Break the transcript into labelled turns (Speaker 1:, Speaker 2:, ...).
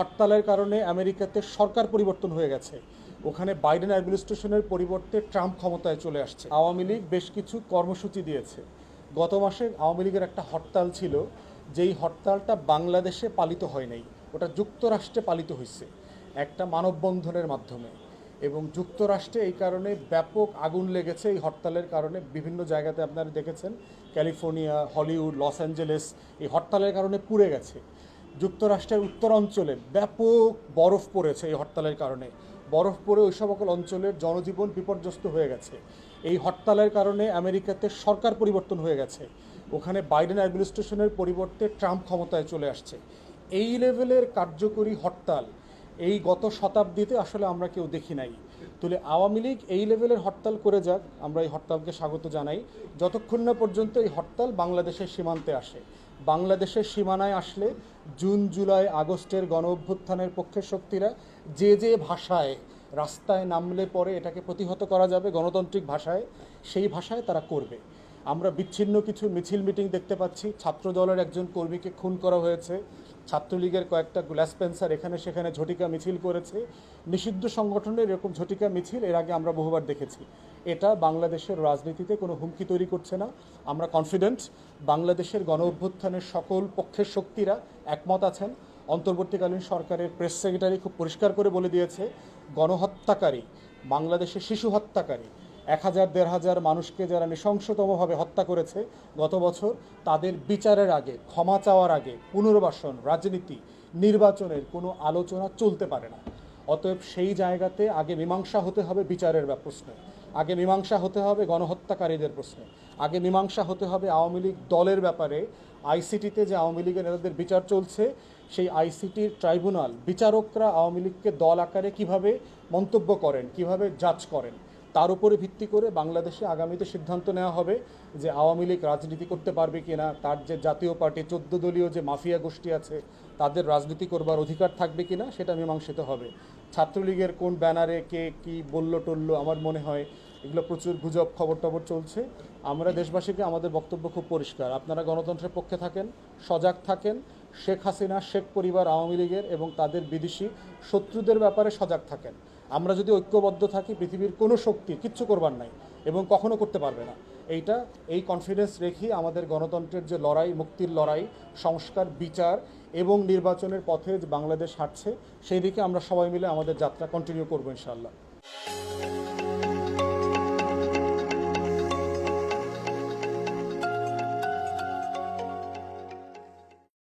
Speaker 1: হরতালের কারণে আমেরিকাতে সরকার পরিবর্তন হয়ে গেছে। ওখানে বাইডেন অ্যাডমিনিস্ট্রেশনের পরিবর্তে ট্রাম্প ক্ষমতায় চলে আসছে। আওয়ামী লীগ বেশ কিছু কর্মসূচি দিয়েছে। গত মাসে আওয়ামী লীগের একটা হরতাল ছিল, যেই হরতালটা বাংলাদেশে পালিত হয় নাই, ওটা যুক্তরাষ্ট্রে পালিত হয়েছে একটা মানববন্ধনের মাধ্যমে। এবং যুক্তরাষ্ট্রে এই কারণে ব্যাপক আগুন লেগেছে এই হরতালের কারণে। বিভিন্ন জায়গাতে আপনারা দেখেছেন, ক্যালিফোর্নিয়া, হলিউড, লস অ্যাঞ্জেলেস, এই হরতালের কারণে পুড়ে গেছে। যুক্তরাষ্ট্রের উত্তর অঞ্চলে ব্যাপক বরফ পড়েছে এই হরতালের কারণে। বরফ পড়ে ওই সকল অঞ্চলের জনজীবন বিপর্যস্ত হয়ে গেছে। এই হরতালের কারণে আমেরিকাতে সরকার পরিবর্তন হয়ে গেছে। ওখানে বাইডেন অ্যাডমিনিস্ট্রেশনের পরিবর্তে ট্রাম্প ক্ষমতায় চলে আসছে। এই লেভেলের কার্যকরী হরতাল এই গত শতাব্দীতে আসলে আমরা কেউ দেখি নাই। তুলে আওয়ামী লীগ এই লেভেলের হরতাল করে যাক, আমরা এই হরতালকে স্বাগত জানাই। যতক্ষণ না পর্যন্ত এই হরতাল বাংলাদেশের সীমান্তে আসে। বাংলাদেশের সীমানায় আসলে জুন, জুলাই, আগস্টের গণ অভ্যুত্থানের পক্ষের শক্তিরা যে যে ভাষায় রাস্তায় নামলে পরে এটাকে প্রতিহত করা যাবে গণতান্ত্রিক ভাষায়, সেই ভাষায় তারা করবে। আমরা বিচ্ছিন্ন কিছু মিছিল মিটিং দেখতে পাচ্ছি। ছাত্র দলের একজন কর্মীকে খুন করা হয়েছে। ছাত্রলীগের কয়েকটা গ্লাসপেন্সার এখানে সেখানে ঝটিকা মিছিল করেছে। নিষিদ্ধ সংগঠনের এরকম ঝটিকা মিছিল এর আগে আমরা বহুবার দেখেছি। এটা বাংলাদেশের রাজনীতিতে কোনো হুমকি তৈরি করছে না। আমরা কনফিডেন্ট বাংলাদেশের গণ অভ্যুত্থানের সকল পক্ষের শক্তিরা একমত আছেন। অন্তর্বর্তীকালীন সরকারের প্রেস সেক্রেটারি খুব পরিষ্কার করে বলে দিয়েছে, গণহত্যাকারী, বাংলাদেশের শিশু হত্যাকারী এক হাজার, দেড় হাজার মানুষকে যারা নৃশংসতমভাবে হত্যা করেছে গত বছর, তাদের বিচারের আগে, ক্ষমা চাওয়ার আগে পুনর্বাসন, রাজনীতি, নির্বাচনের কোনো আলোচনা চলতে পারে না। অতএব সেই জায়গাতে আগে মীমাংসা হতে হবে বিচারের প্রশ্নে। আগে মীমাংসা হতে হবে গণহত্যাকারীদের প্রশ্নে। আগে মীমাংসা হতে হবে আওয়ামী লীগ দলের ব্যাপারে। আইসিটিতে যে আওয়ামী লীগের নেতাদের বিচার চলছে, সেই আইসিটির ট্রাইব্যুনাল বিচারকরা আওয়ামী লীগকে দল আকারে কীভাবে মন্তব্য করেন, কীভাবে জাজ করেন তার উপরে ভিত্তি করে বাংলাদেশে আগামীতে সিদ্ধান্ত নেওয়া হবে যে আওয়ামী লীগ রাজনীতি করতে পারবে কি না তার যে জাতীয় পার্টি, চোদ্দ দলীয় যে মাফিয়া গোষ্ঠী আছে, তাদের রাজনীতি করবার অধিকার থাকবে কিনা সেটা মীমাংসিত হবে। ছাত্রলীগের কোন ব্যানারে কে কি বলল টলল আমার মনে হয় এগুলো প্রচুর গুজব খবর টবর চলছে। আমরা দেশবাসীকে আমাদের বক্তব্য খুব পরিষ্কার। আপনারা গণতন্ত্রের পক্ষে থাকেন, সজাগ থাকেন, শেখ হাসিনা, শেখ পরিবার আওয়ামী লীগের এবং তাদের বিদেশি শত্রুদের ব্যাপারে সজাগ থাকেন। আমরা যদি ঐক্যবদ্ধ থাকি, পৃথিবীর কোনো শক্তি কিচ্ছু করবার নাই এবং কখনো করতে পারবে না। এইটা, এই কনফিডেন্স রেখেই আমাদের গণতন্ত্রের যে লড়াই, মুক্তির লড়াই, সংস্কার, বিচার এবং নির্বাচনের পথে যে বাংলাদেশ হাঁটছে, সেই দিকে আমরা সবাই মিলে আমাদের যাত্রা কন্টিনিউ করব ইনশাআল্লাহ।